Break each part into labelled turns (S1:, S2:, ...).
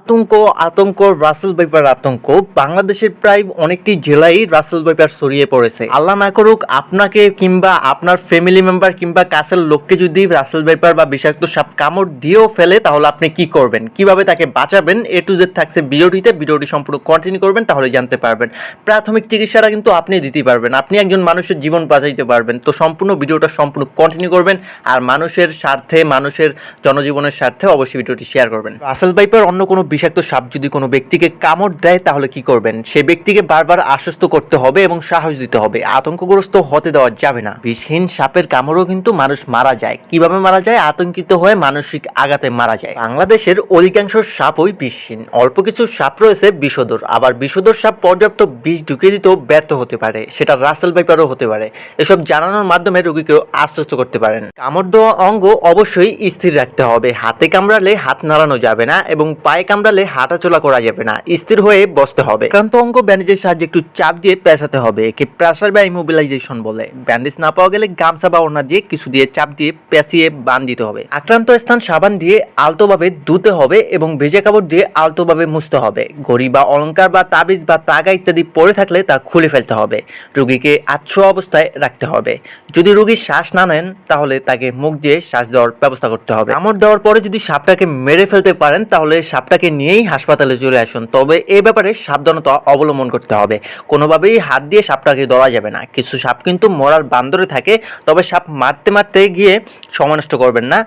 S1: আতঙ্ক আতঙ্ক, Russell viper আতঙ্ক। বাংলাদেশের প্রায় অনেকটি জেলায় রাসেল ভাইপার ছড়িয়ে পড়েছে। আল্লাহ না করুক, আপনাকে কিংবা আপনার ফ্যামিলি মেম্বার কিংবা কাছের লোককে যদি রাসেল ভাইপার বা বিষাক্ত সাপ কামড় দিয়েও ফেলে, তাহলে আপনি কি করবেন? কীভাবে তাকে বাঁচাবেন? এ টু জেড থাকছে ভিডিওটিতে। ভিডিওটি সম্পূর্ণ কন্টিনিউ করবেন, তাহলে জানতে পারবেন। প্রাথমিক চিকিৎসাটা কিন্তু আপনি দিতে পারবেন। আপনি একজন মানুষের জীবন বাঁচাইতে পারবেন। তো সম্পূর্ণ ভিডিওটা সম্পূর্ণ কন্টিনিউ করবেন। আর মানুষের স্বার্থে, মানুষের জনজীবনের স্বার্থে অবশ্যই ভিডিওটি শেয়ার করবেন। রাসেল ভাইপার অন্য কোনো বিষাক্ত সাপ যদি কোনো ব্যক্তিকে কামড় দেয়, তাহলে কি করবেন? সে ব্যক্তিকে বারবার আশ্বস্ত করতে হবে এবং সাহস দিতে হবে। আতঙ্কগ্রস্ত হতে দেওয়া যাবে না। বিষহীন সাপের কামড়ও কিন্তু মানুষ মারা যায়। কীভাবে মারা যায়? আতঙ্কিত হয়ে মানসিক আঘাতে মারা যায়। বাংলাদেশের অধিকাংশ সাপই বিষহীন। অল্প কিছু সাপ রয়েছে বিষধর। আবার বিষধর সাপ পর্যাপ্ত বিষ ঢুকিয়ে দিতেও ব্যর্থ হতে পারে। সেটা রাসেল ভাইপারও হতে পারে। এসব জানানোর মাধ্যমে রোগীকেও আশ্বস্ত করতে পারেন। কামড় দেওয়া অঙ্গ অবশ্যই স্থির রাখতে হবে। হাতে কামড়ালে হাত নাড়ানো যাবে না এবং পায়ে কামড়ালে হাঁটাচলা করা যাবে না, স্থির হয়ে বসতে হবে। আক্রান্ত অঙ্গ ব্যান্ডেজের সাহায্যে একটু চাপ দিয়ে পেঁচাতে হবে, একে প্রেসার বা ইমোবিলাইজেশন বলে। ব্যান্ডেজ না পাওয়া গেলে গামছা বা ওড়না দিয়ে কিছু দিয়ে চাপ দিয়ে পেঁচিয়ে বান দিতে হবে। আক্রান্ত স্থান সাবান দিয়ে আলতোভাবে ধুতে হবে এবং ভেজে কাপড় দিয়ে আলতোভাবে মুছতে হবে। ঘড়ি বা অলংকার বা তাবিজ বা তাগা ইত্যাদি পরে থাকলে তা খুলে ফেলতে হবে। রোগীকে আচ্ছ অবস্থায় রাখতে হবে। যদি রোগী শ্বাস না নেন, তাহলে তাকে মুখ দিয়ে শ্বাস দেওয়ার ব্যবস্থা করতে হবে। কামড় দেওয়ার পরে যদি সাপটাকে মেরে ফেলতে পারেন, তাহলে সাপটাকে নিয়েই হাসপাতালে চলে আসুন। তবে এ ব্যাপারে সাবধানতা অবলম্বন করতে হবে। কোনোভাবেই হাত দিয়ে সাপটাকে ধরা যাবে না। কিছু সাপ কিন্তু মরার বান্দরে থাকে, তবে সাপ মারতে মারতে গিয়ে সময় নষ্ট করবেন না।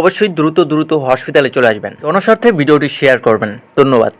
S1: অবশ্যই দ্রুত দ্রুত হসপিটালে চলে আসবেন। জনস্বার্থে ভিডিওটি শেয়ার করবেন। ধন্যবাদ।